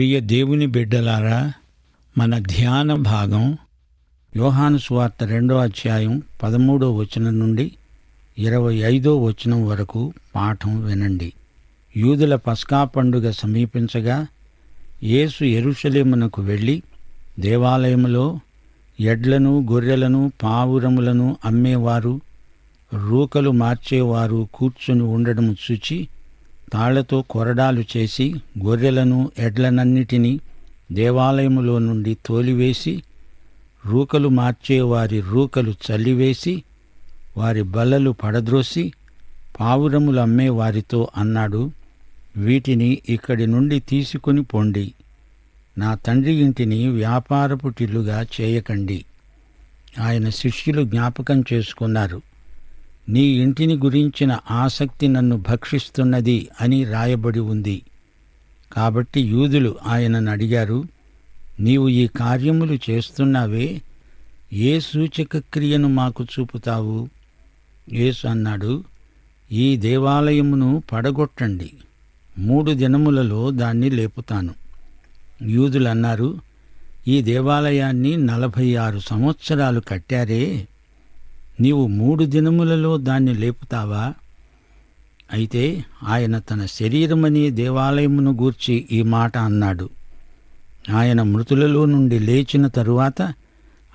ప్రియ దేవుని బిడ్డలారా మన ధ్యాన భాగం యోహాను సువార్త రెండో అధ్యాయం పదమూడో వచనం నుండి ఇరవై ఐదో వచనం వరకు పాఠం వినండి. యూదుల పస్కా పండుగ సమీపించగా యేసు ఎరుషలేమునకు వెళ్ళి దేవాలయములో ఎడ్లను గొర్రెలను పావురములను అమ్మేవారు రూకలు మార్చేవారు కూర్చుని ఉండడం చూచి తాళ్ళతో కొరడాలు చేసి గొర్రెలను ఎడ్లనన్నిటినీ దేవాలయములో నుండి తోలివేసి రూకలు మార్చేవారి రూకలు చల్లివేసి వారి బల్లలు పడద్రోసి పావురములు అమ్మే వారితో అన్నాడు వీటిని ఇక్కడి నుండి తీసుకుని పొండి. నా తండ్రి ఇంటిని వ్యాపారపు టిల్లుగా చేయకండి. ఆయన శిష్యులు జ్ఞాపకం చేసుకున్నారు. నీ ఇంటిని గురించిన ఆసక్తి నన్ను భక్షిస్తున్నది అని రాయబడి ఉంది. కాబట్టి యూదులు ఆయనను అడిగారు నీవు ఈ కార్యములు చేస్తున్నావే ఏ సూచక క్రియను మాకు చూపుతావు? యేసు అన్నాడు ఈ దేవాలయమును పడగొట్టండి మూడు దినములలో దాన్ని లేపుతాను. యూదులన్నారు ఈ దేవాలయాన్ని నలభై ఆరు సంవత్సరాలు కట్టారే నీవు మూడు దినములలో దాన్ని లేపుతావా? అయితే ఆయన తన శరీరమని దేవాలయమును గూర్చి ఈ మాట అన్నాడు. ఆయన మృతులలో నుండి లేచిన తరువాత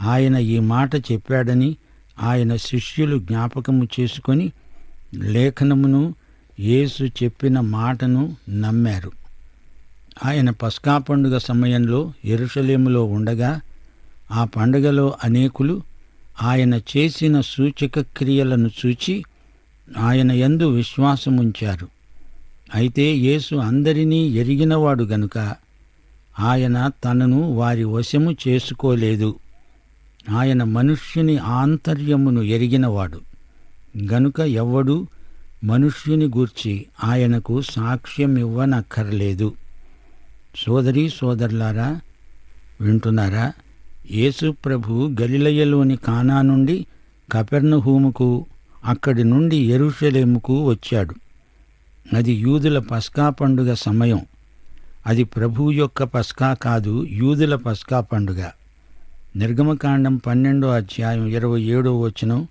ఆయన ఈ మాట చెప్పాడని ఆయన శిష్యులు జ్ఞాపకము చేసుకొని లేఖనమును యేసు చెప్పిన మాటను నమ్మారు. ఆయన పస్కా పండుగ సమయంలో ఎరుషలేములో ఉండగా ఆ పండుగలో అనేకులు ఆయన చేసిన సూచక క్రియలను చూచి ఆయన యందు విశ్వాసముంచారు. అయితే యేసు అందరినీ ఎరిగినవాడు గనుక ఆయన తనను వారి వశము చేసుకోలేదు. ఆయన మనుష్యుని ఆంతర్యమును ఎరిగినవాడు. గనుక ఎవ్వడు మనుష్యుని గూర్చి ఆయనకు సాక్ష్యమివ్వనక్కర్లేదు సోదరి సోదరులారా వింటున్నారా? యేసు ప్రభు గలిలయలోని కానా నుండి కపెర్నహూముకు అక్కడి నుండి ఎరుషలేముకు వచ్చాడు. అది యూదుల పస్కా పండుగ సమయం. అది ప్రభు యొక్క పస్కా కాదు యూదుల పస్కా పండుగ. నిర్గమకాండం పన్నెండో అధ్యాయం ఇరవై ఏడో వచనం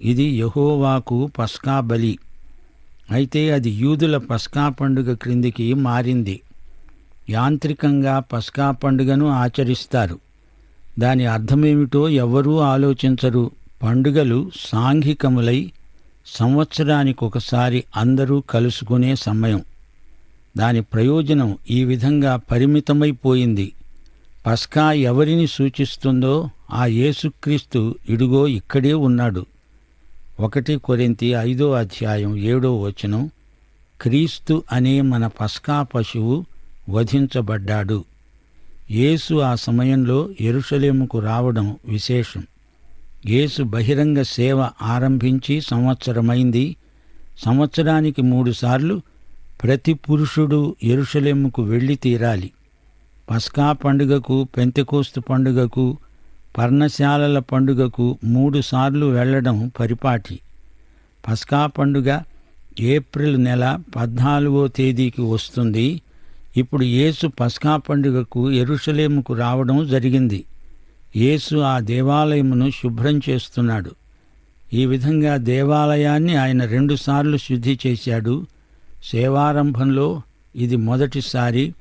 ఇది యహోవాకు పస్కా బలి. అయితే అది యూదుల పస్కా పండుగ క్రిందికి మారింది. యాంత్రికంగా పస్కా పండుగను ఆచరిస్తారు. దాని అర్థమేమిటో ఎవ్వరూ ఆలోచించరు. పండుగలు సాంఘికములై సంవత్సరానికొకసారి అందరూ కలుసుకునే సమయం. దాని ప్రయోజనం ఈ విధంగా పరిమితమైపోయింది పస్కా ఎవరిని సూచిస్తుందో ఆ యేసుక్రీస్తు ఇడుగో ఇక్కడే ఉన్నాడు. ఒకటి కొరింతి ఐదో అధ్యాయం ఏడో వచనం క్రీస్తు అనే మన పస్కా పశువు వధించబడ్డాడు. యేసు ఆ సమయంలో ఎరుషలేముకు రావడం విశేషం. యేసు బహిరంగ సేవ ఆరంభించి సంవత్సరమైంది. సంవత్సరానికి మూడుసార్లు ప్రతి పురుషుడు ఎరుషలేముకు వెళ్ళి తీరాలి. పస్కా పండుగకు పెంతెకోస్తు పండుగకు పర్ణశాలల పండుగకు మూడుసార్లు వెళ్ళడం పరిపాటి. పస్కా పండుగ ఏప్రిల్ నెల పద్నాలుగో తేదీకి వస్తుంది. ఇప్పుడు యేసు పస్కా పండుగకు ఎరుషలేముకు రావడం జరిగింది. యేసు ఆ దేవాలయమును శుభ్రం చేస్తున్నాడు. ఈ విధంగా దేవాలయాన్ని ఆయన రెండుసార్లు శుద్ధి చేశాడు. సేవారంభంలో ఇది మొదటిసారి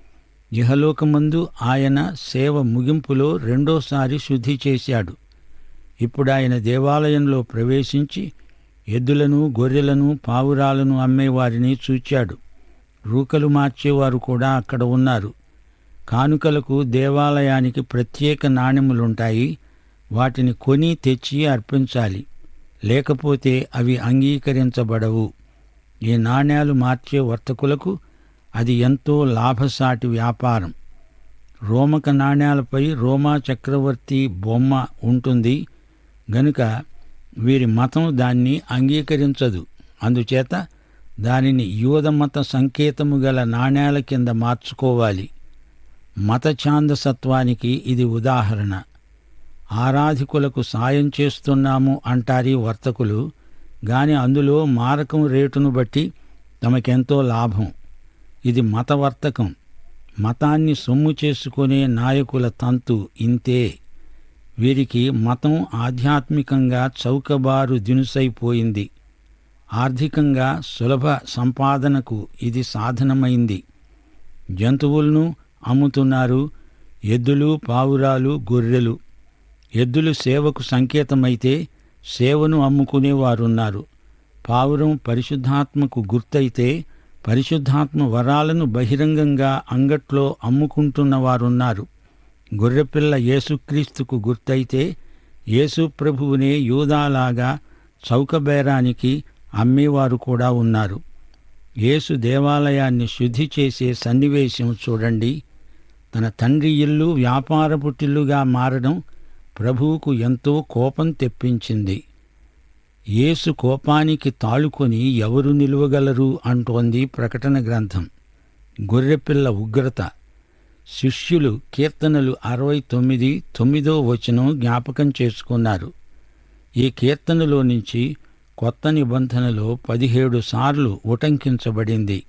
ఇహలోకమందు ఆయన సేవ ముగింపులో రెండోసారి శుద్ధి చేశాడు. ఇప్పుడు ఆయన దేవాలయంలో ప్రవేశించి ఎద్దులను గొర్రెలను పావురాలను అమ్మేవారిని చూచాడు. రూకలు మార్చేవారు కూడా అక్కడ ఉన్నారు. కానుకలకు దేవాలయానికి ప్రత్యేక నాణెములుంటాయి వాటిని కొని తెచ్చి అర్పించాలి. లేకపోతే అవి అంగీకరించబడవు. ఈ నాణ్యాలు మార్చే వర్తకులకు అది ఎంతో లాభసాటి వ్యాపారం. రోమక నాణ్యాలపై రోమా చక్రవర్తి బొమ్మ ఉంటుంది. గనుక వీరి మతం దాన్ని అంగీకరించదు. అందుచేత దానిని యూదమత సంకేతము గల నాణ్యాల కింద మార్చుకోవాలి. మత ఛాందసత్వానికి ఇది ఉదాహరణ. ఆరాధికులకు సాయం చేస్తున్నాము అంటారీ వర్తకులు గాని అందులో మారకం రేటును బట్టి తమకెంతో లాభం. ఇది మతవర్తకం మతాన్ని సొమ్ము చేసుకునే నాయకుల తంతు ఇంతే. వీరికి మతం ఆధ్యాత్మికంగా చౌకబారు దినుసైపోయింది. ఆర్థికంగా సులభ సంపాదనకు ఇది సాధనమైంది. జంతువులను అమ్ముతున్నారు ఎద్దులు పావురాలు గొర్రెలు. ఎద్దులు సేవకు సంకేతమైతే సేవను అమ్ముకునేవారున్నారు. పావురం పరిశుద్ధాత్మకు గుర్తయితే పరిశుద్ధాత్మ వరాలను బహిరంగంగా అంగట్లో అమ్ముకుంటున్నవారున్నారు. గొర్రెపిల్ల యేసుక్రీస్తుకు గుర్తయితే యేసు ప్రభువునే యూదాలాగా చౌకబేరానికి అమ్మేవారు కూడా ఉన్నారు. యేసు దేవాలయాన్ని శుద్ధి చేసే సన్నివేశం చూడండి. తన తండ్రి ఇల్లు వ్యాపార పుట్టిల్లుగా మారడం ప్రభువుకు ఎంతో కోపం తెప్పించింది. యేసు కోపానికి తాళుకొని ఎవరు నిలువగలరు అంటోంది ప్రకటన గ్రంథం. గొర్రెపిల్ల ఉగ్రత. శిష్యులు కీర్తనలు అరవై తొమ్మిది తొమ్మిదో వచనం జ్ఞాపకం చేసుకున్నారు. ఈ కీర్తనలో నుంచి కొత్త నిబంధనలో పదిహేడు సార్లు ఉటంకించబడింది.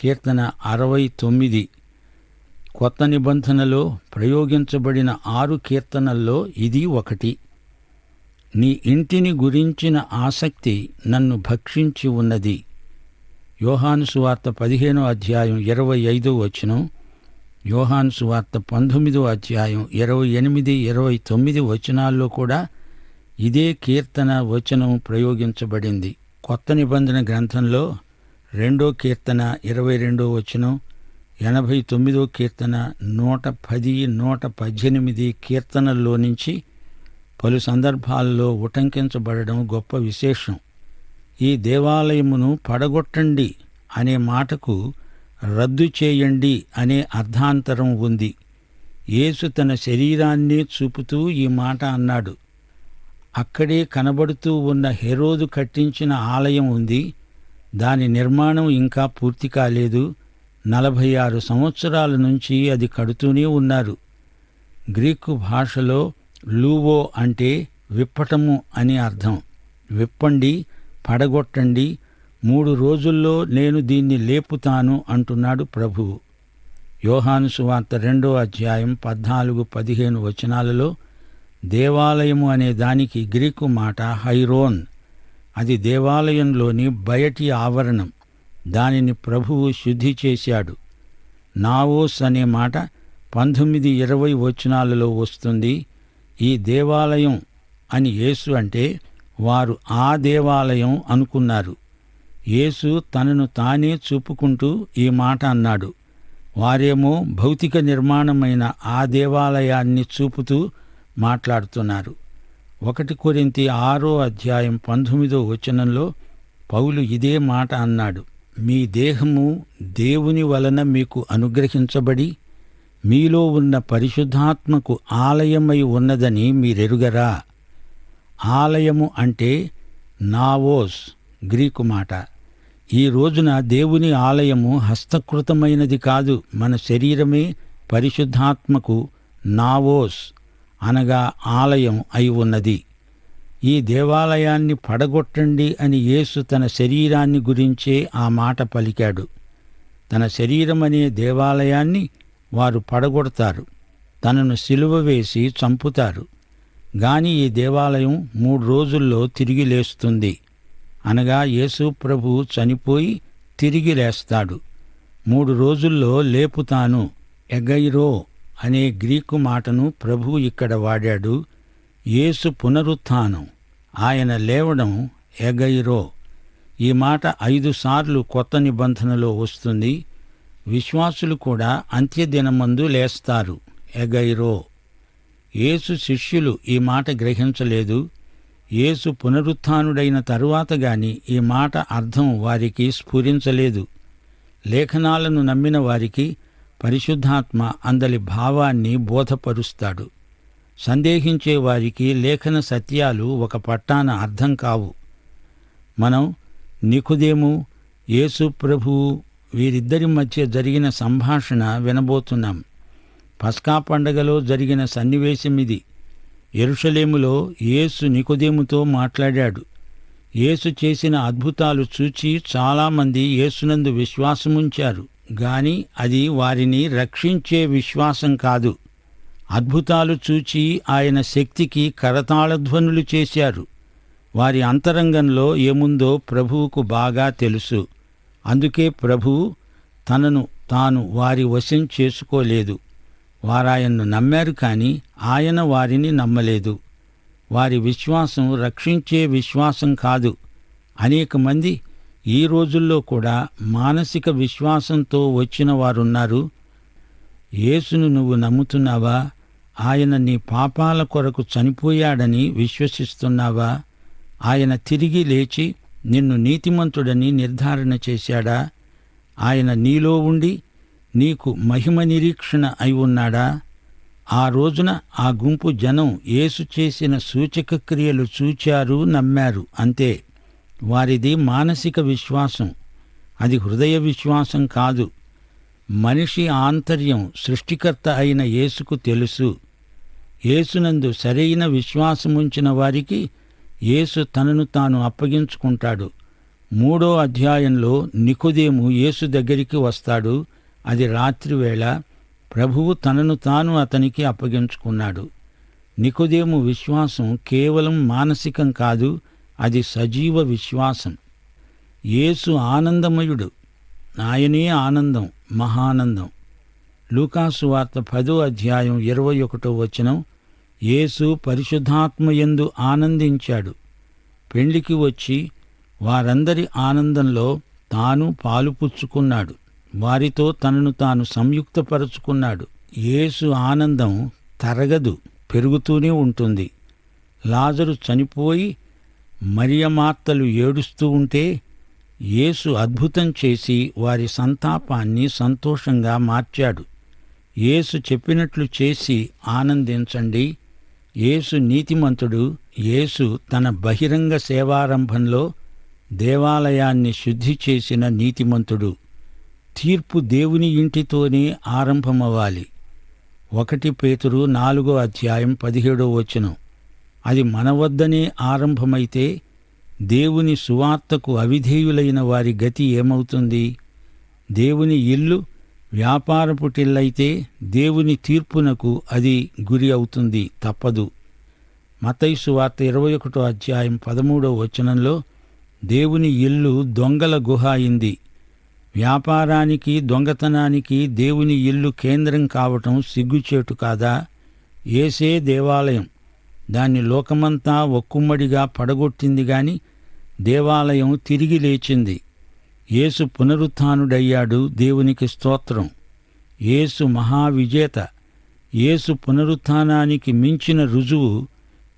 కీర్తన అరవై తొమ్మిది. కొత్త నిబంధనలో ప్రయోగించబడిన ఆరు కీర్తనల్లో ఇది ఒకటి. నీ ఇంటిని గురించిన ఆసక్తి నన్ను భక్షించి ఉన్నది. యోహాను సువార్త పదిహేనో అధ్యాయం ఇరవై ఐదో వచనం. యోహాను సువార్త పంతొమ్మిదో అధ్యాయం ఇరవై ఎనిమిది ఇరవై తొమ్మిది వచనాల్లో కూడా ఇదే కీర్తన వచనం ప్రయోగించబడింది. కొత్త నిబంధన గ్రంథంలో రెండో కీర్తన ఇరవై రెండో వచనం ఎనభై తొమ్మిదో కీర్తన నూట పది నూట పద్దెనిమిది కీర్తనల్లో నుంచి పలు సందర్భాల్లో ఉటంకించబడడం గొప్ప విశేషం. ఈ దేవాలయమును పడగొట్టండి అనే మాటకు రద్దు చేయండి అనే అర్థాంతరం ఉంది. యేసు తన శరీరాన్ని చూపుతూ ఈ మాట అన్నాడు. అక్కడే కనబడుతూ ఉన్న హెరోదు కట్టించిన ఆలయం ఉంది. దాని నిర్మాణం ఇంకా పూర్తి కాలేదు. నలభై ఆరు సంవత్సరాల నుంచి అది కడుతూనే ఉన్నారు. గ్రీకు భాషలో లూవో అంటే విప్పటము అని అర్థం. విప్పండి పడగొట్టండి మూడు రోజుల్లో నేను దీన్ని లేపుతాను అంటున్నాడు ప్రభువు యోహాను సువార్త రెండో అధ్యాయం పద్నాలుగు పదిహేను వచనాలలో దేవాలయము అనే దానికి గ్రీకు మాట హైరోన్. అది దేవాలయంలోని బయటి ఆవరణం. దానిని ప్రభువు శుద్ధి చేశాడు. నావోస్ అనే మాట పంతొమ్మిది ఇరవై వచనాలలో వస్తుంది. ఈ దేవాలయం అని యేసు అంటే వారు ఆ దేవాలయం అనుకున్నారు. యేసు తనను తానే చూపుకుంటూ ఈ మాట అన్నాడు. వారేమో భౌతిక నిర్మాణమైన ఆ దేవాలయాన్ని చూపుతూ మాట్లాడుతున్నారు. ఒకటి కొరింతి ఆరో అధ్యాయం పంతొమ్మిదో వచనంలో పౌలు ఇదే మాట అన్నాడు. మీ దేహము దేవుని వలన మీకు అనుగ్రహించబడి మీలో ఉన్న పరిశుద్ధాత్మకు ఆలయమై ఉన్నదని మీరెరుగరా? ఆలయము అంటే నావోస్ గ్రీకు మాట. ఈ రోజున దేవుని ఆలయము హస్తకృతమైనది కాదు మన శరీరమే పరిశుద్ధాత్మకు నావోస్ అనగా ఆలయం అయి ఉన్నది. ఈ దేవాలయాన్ని పడగొట్టండి అని యేసు తన శరీరాన్ని గురించే ఆ మాట పలికాడు. తన శరీరమనే దేవాలయాన్ని వారు పడగొడతారు. తనను సిలువ వేసి చంపుతారు. గాని ఈ దేవాలయం మూడు రోజుల్లో తిరిగి లేస్తుంది. అనగా యేసు ప్రభు చనిపోయి తిరిగి లేస్తాడు. మూడు రోజుల్లో లేపుతాను. ఎగైరో అనే గ్రీకు మాటను ప్రభు ఇక్కడ వాడాడు యేసు పునరుత్థానం ఆయన లేవడం ఎగైరో. ఈ మాట ఐదు సార్లు కొత్త నిబంధనలో వస్తుంది విశ్వాసులు కూడా అంత్యదినమందు లేస్తారు ఎగైరో. యేసు శిష్యులు ఈ మాట గ్రహించలేదు యేసు పునరుత్థానుడైన తరువాత గాని ఈ మాట అర్థం వారికి స్ఫురించలేదు. లేఖనాలను నమ్మిన వారికి పరిశుద్ధాత్మ అందలి భావాన్ని బోధపరుస్తాడు. సందేహించే వారికి లేఖన సత్యాలు ఒక పట్టాన అర్థం కావు. మనం నికుదేము యేసు ప్రభువు వీరిద్దరి మధ్య జరిగిన సంభాషణ వినబోతున్నాం. పస్కా పండగలో జరిగిన సన్నివేశం ఇది ఎరుషలేములో యేసు నికుదేముతో మాట్లాడాడు. యేసు చేసిన అద్భుతాలు చూచి చాలామంది యేసునందు విశ్వాసముంచారు. గాని అది వారిని రక్షించే విశ్వాసం కాదు. అద్భుతాలు చూచి ఆయన శక్తికి కరతాళధ్వనులు చేశారు. వారి అంతరంగంలో ఏముందో ప్రభువుకు బాగా తెలుసు. అందుకే ప్రభువు తనను తాను వారి వశం చేసుకోలేదు. వారాయన్ను నమ్మారు కాని ఆయన వారిని నమ్మలేదు. వారి విశ్వాసం రక్షించే విశ్వాసం కాదు. అనేక మంది ఈ రోజుల్లో కూడా మానసిక విశ్వాసంతో వచ్చిన వారున్నారు. యేసును నువ్వు నమ్ముతున్నావా? ఆయన నీ పాపాల కొరకు చనిపోయాడని విశ్వసిస్తున్నావా? ఆయన తిరిగి లేచి నిన్ను నీతిమంతుడని నిర్ధారణ చేశాడా? ఆయన నీలో ఉండి నీకు మహిమ నిరీక్షణ అయి ఉన్నాడా? ఆ రోజున ఆ గుంపు జనం యేసు చేసిన సూచక క్రియలు చూచారు నమ్మారు అంతే. వారిది మానసిక విశ్వాసం. అది హృదయ విశ్వాసం కాదు. మనిషి ఆంతర్యం సృష్టికర్త అయిన యేసుకు తెలుసు. యేసునందు సరైన విశ్వాసముంచిన వారికి యేసు తనను తాను అప్పగించుకుంటాడు. మూడో అధ్యాయంలో నికుదేము యేసు దగ్గరికి వస్తాడు. అది రాత్రివేళ ప్రభువు తనను తాను అతనికి అప్పగించుకున్నాడు. నికుదేము విశ్వాసం కేవలం మానసికం కాదు అది సజీవ విశ్వాసం. యేసు ఆనందమయుడు. ఆయనే ఆనందం మహానందం. లూకాసు వార్త పదో అధ్యాయం ఇరవై ఒకటో వచనం యేసు పరిశుద్ధాత్మయందు ఆనందించాడు. పెండ్లికి వచ్చి వారందరి ఆనందంలో తాను పాలుపుచ్చుకున్నాడు. వారితో తనను తాను సంయుక్తపరుచుకున్నాడు. యేసు ఆనందం తరగదు పెరుగుతూనే ఉంటుంది. లాజరు చనిపోయి మరియమార్తలు ఏడుస్తూ ఉంటే యేసు అద్భుతం చేసి వారి సంతాపాన్ని సంతోషంగా మార్చాడు. యేసు చెప్పినట్లు చేసి ఆనందించండి. యేసు నీతిమంతుడు. యేసు తన బహిరంగ సేవారంభంలో దేవాలయాన్ని శుద్ధి చేసిన నీతిమంతుడు. తీర్పు దేవుని ఇంటితోనే ఆరంభమవ్వాలి. ఒకటి పేతురు నాలుగో అధ్యాయం పదిహేడో వచనం. అది మన వద్దనే ఆరంభమైతే దేవుని సువార్తకు అవిధేయులైన వారి గతి ఏమవుతుంది? దేవుని ఇల్లు వ్యాపారపుటిల్లైతే దేవుని తీర్పునకు అది గురి అవుతుంది తప్పదు. మతైసు వార్త ఇరవై ఒకటో అధ్యాయం పదమూడో వచనంలో దేవుని ఇల్లు దొంగల గుహ అయింది. వ్యాపారానికి దొంగతనానికి దేవుని ఇల్లు కేంద్రం కావటం సిగ్గుచేటు కాదా? ఏసే దేవాలయం. దాన్ని లోకమంతా ఒక్కుమ్మడిగా పడగొట్టింది గాని దేవాలయం తిరిగి లేచింది. యేసు పునరుత్డయ్యాడు దేవునికి స్తోత్రం. యేసు మహావిజేత. యేసు పునరుత్నానికి మించిన రుజువు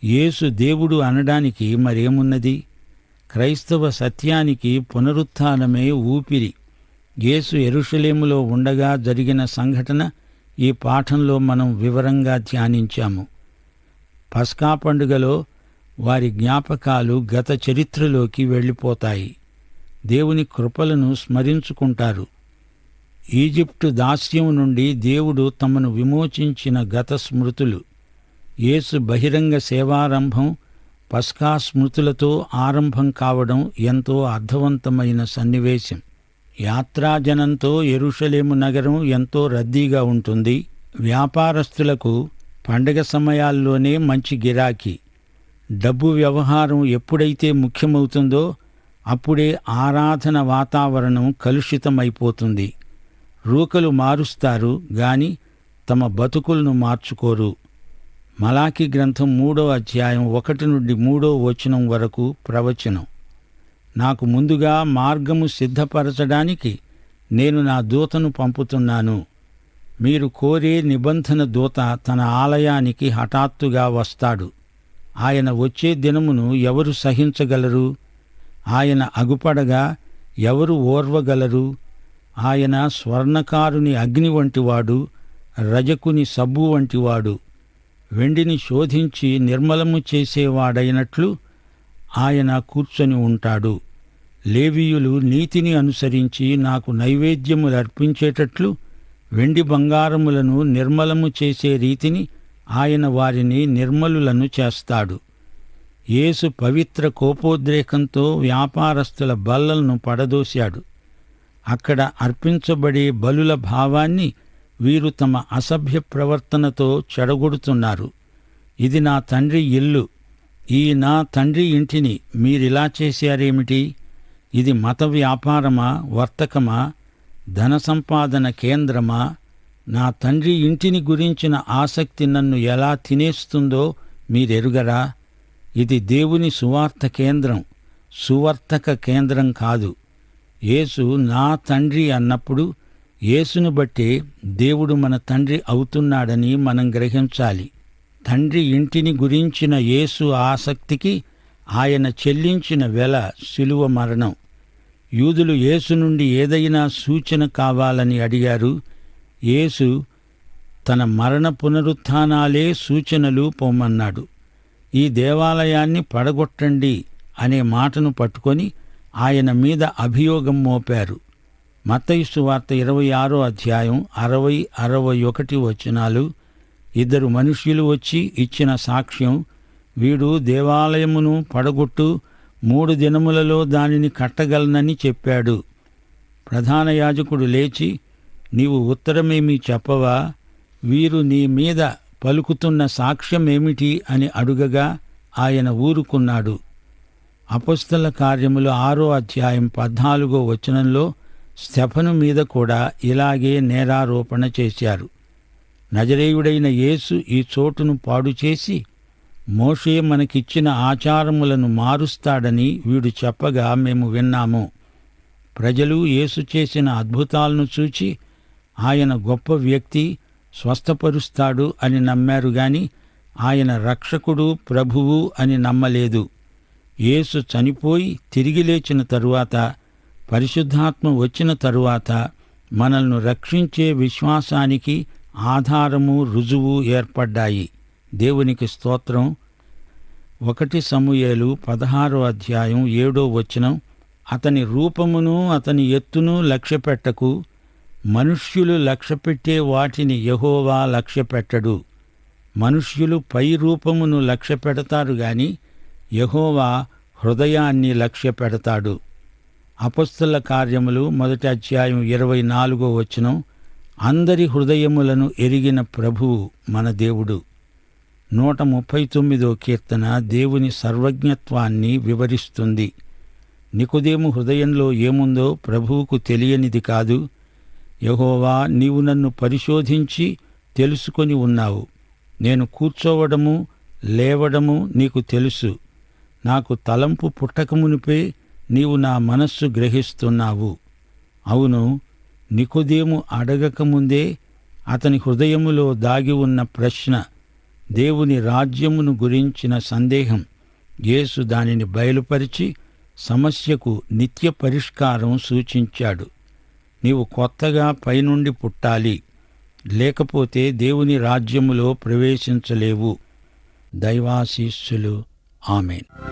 యేసు దేవుడు అనడానికి మరేమున్నది? క్రైస్తవ సత్యానికి పునరుత్నమే ఊపిరి. యేసు ఎరుషలేములో ఉండగా జరిగిన సంఘటన ఈ పాఠంలో మనం వివరంగా ధ్యానించాము. పస్కా పండుగలో వారి జ్ఞాపకాలు గత చరిత్రలోకి వెళ్ళిపోతాయి. దేవుని కృపలను స్మరించుకుంటారు. ఈజిప్టు దాస్యం నుండి దేవుడు తమను విమోచించిన గత స్మృతులు. యేసు బహిరంగ సేవారంభం పస్కా స్మృతులతో ఆరంభం కావడం ఎంతో అర్థవంతమైన సన్నివేశం. యాత్రాజనంతో ఎరుషలేము నగరం ఎంతో రద్దీగా ఉంటుంది. వ్యాపారస్తులకు పండగ సమయాల్లోనే మంచి గిరాకీ. డబ్బు వ్యవహారం ఎప్పుడైతే ముఖ్యమవుతుందో అప్పుడే ఆరాధన వాతావరణం కలుషితమైపోతుంది. రూకలు మారుస్తారు గాని తమ బతుకులను మార్చుకోరు. మలాకి గ్రంథం మూడో అధ్యాయం ఒకటి నుండి మూడో వచనం వరకు ప్రవచనం. నాకు ముందుగా మార్గము సిద్ధపరచడానికి నేను నా దూతను పంపుతున్నాను. మీరు కోరే నిబంధన దూత తన ఆలయానికి హఠాత్తుగా వస్తాడు. ఆయన వచ్చే దినమును ఎవరు సహించగలరు? ఆయన అగుపడగా ఎవరు ఓర్వగలరు? ఆయన స్వర్ణకారుని అగ్ని వంటివాడు రజకుని సబ్బు వంటివాడు వెండిని శోధించి నిర్మలము చేసేవాడైనట్లు ఆయన కూర్చొని ఉంటాడు. లేవీయులు నీతిని అనుసరించి నాకు నైవేద్యములు అర్పించేటట్లు వెండి బంగారములను నిర్మలము చేసే రీతిని ఆయన వారిని నిర్మలులను చేస్తాడు. యేసు పవిత్ర కోపోద్రేకంతో వ్యాపారస్తుల బల్లలను పడదోశాడు. అక్కడ అర్పించబడే బలుల భావాన్ని వీరు తమ అసభ్య ప్రవర్తనతో చెడగొడుతున్నారు. ఇది నా తండ్రి ఇల్లు. ఈ నా తండ్రి ఇంటిని మీరిలా చేశారేమిటి? ఇది మత వ్యాపారమా వర్తకమా? ధన సంపాదన కేంద్రమా? నా తండ్రి ఇంటిని గురించిన ఆసక్తి నన్ను ఎలా తినేస్తుందో మీరెరుగరా? ఇది దేవుని సువార్త కేంద్రం. సువర్తక కేంద్రం కాదు. యేసు నా తండ్రి అన్నప్పుడు యేసును బట్టే దేవుడు మన తండ్రి అవుతున్నాడని మనం గ్రహించాలి. తండ్రి ఇంటిని గురించిన యేసు ఆసక్తికి ఆయన చెల్లించిన వెల శిలువ మరణం. యూదులు యేసు నుండి ఏదైనా సూచన కావాలని అడిగారు. యేసు తన మరణ పునరుత్థానాలే సూచనలు పొమ్మన్నాడు. ఈ దేవాలయాన్ని పడగొట్టండి అనే మాటను పట్టుకొని ఆయన మీద అభియోగం మోపారు. మతయుసు వార్త ఇరవై ఆరో అధ్యాయం అరవై అరవై ఒకటి వచనాలు. ఇద్దరు మనుష్యులు వచ్చి ఇచ్చిన సాక్ష్యం వీడు దేవాలయమును పడగొట్టు మూడు దినములలో దానిని కట్టగలనని చెప్పాడు. ప్రధాన యాజకుడు లేచి నీవు ఉత్తరమేమీ చెప్పవా? వీరు నీ మీద పలుకుతున్న సాక్ష్యమేమిటి అని అడుగగా ఆయన ఊరుకున్నాడు. అపస్తుల కార్యములు ఆరో అధ్యాయం పద్నాలుగో వచనంలో స్టెఫను మీద కూడా ఇలాగే నేరారోపణ చేశారు. నజరేయుడైన యేసు ఈ చోటును పాడు చేసి మోషే మనకిచ్చిన ఆచారములను మారుస్తాడని వీడు చెప్పగా మేము విన్నాము. ప్రజలు యేసు చేసిన అద్భుతాలను చూచి ఆయన గొప్ప వ్యక్తి స్వస్థపరుస్తాడు అని నమ్మారు గాని ఆయన రక్షకుడు ప్రభువు అని నమ్మలేదు. యేసు చనిపోయి తిరిగి లేచిన తరువాత పరిశుద్ధాత్మ వచ్చిన తరువాత మనల్ని రక్షించే విశ్వాసానికి ఆధారము రుజువు ఏర్పడ్డాయి. దేవునికి స్తోత్రం. ఒకటి సమూయేలు పదహారో అధ్యాయం ఏడో వచనం అతని రూపమును అతని ఎత్తును లక్ష్యపెట్టకు. మనుష్యులు లక్ష్యపెట్టే వాటిని యహోవా లక్ష్యపెట్టడు. మనుష్యులు పై రూపమును లక్ష్యపెడతారు గాని యహోవా హృదయాన్ని లక్ష్యపెడతాడు. అపస్తుల కార్యములు మొదటి అధ్యాయం ఇరవై నాలుగో వచనం అందరి హృదయములను ఎరిగిన ప్రభువు మన దేవుడు. నూట ముప్పై తొమ్మిదో కీర్తన దేవుని సర్వజ్ఞత్వాన్ని వివరిస్తుంది. నికుదేము హృదయంలో ఏముందో ప్రభువుకు తెలియనిది కాదు. యహోవా నీవు నన్ను పరిశోధించి తెలుసుకొని ఉన్నావు. నేను కూర్చోవడము లేవడము నీకు తెలుసు. నాకు తలంపు పుట్టకమునిపే నీవు నా మనస్సు గ్రహిస్తున్నావు. అవును నికుదేము అడగకముందే అతని హృదయములో దాగి ఉన్న ప్రశ్న దేవుని రాజ్యమును గురించిన సందేహం. యేసు దానిని బయలుపరిచి సమస్యకు నిత్య పరిష్కారం సూచించాడు. నీవు కొత్తగా పైనుండి పుట్టాలి. లేకపోతే దేవుని రాజ్యములో ప్రవేశించలేవు. దైవాశీస్సులు. ఆమెన్.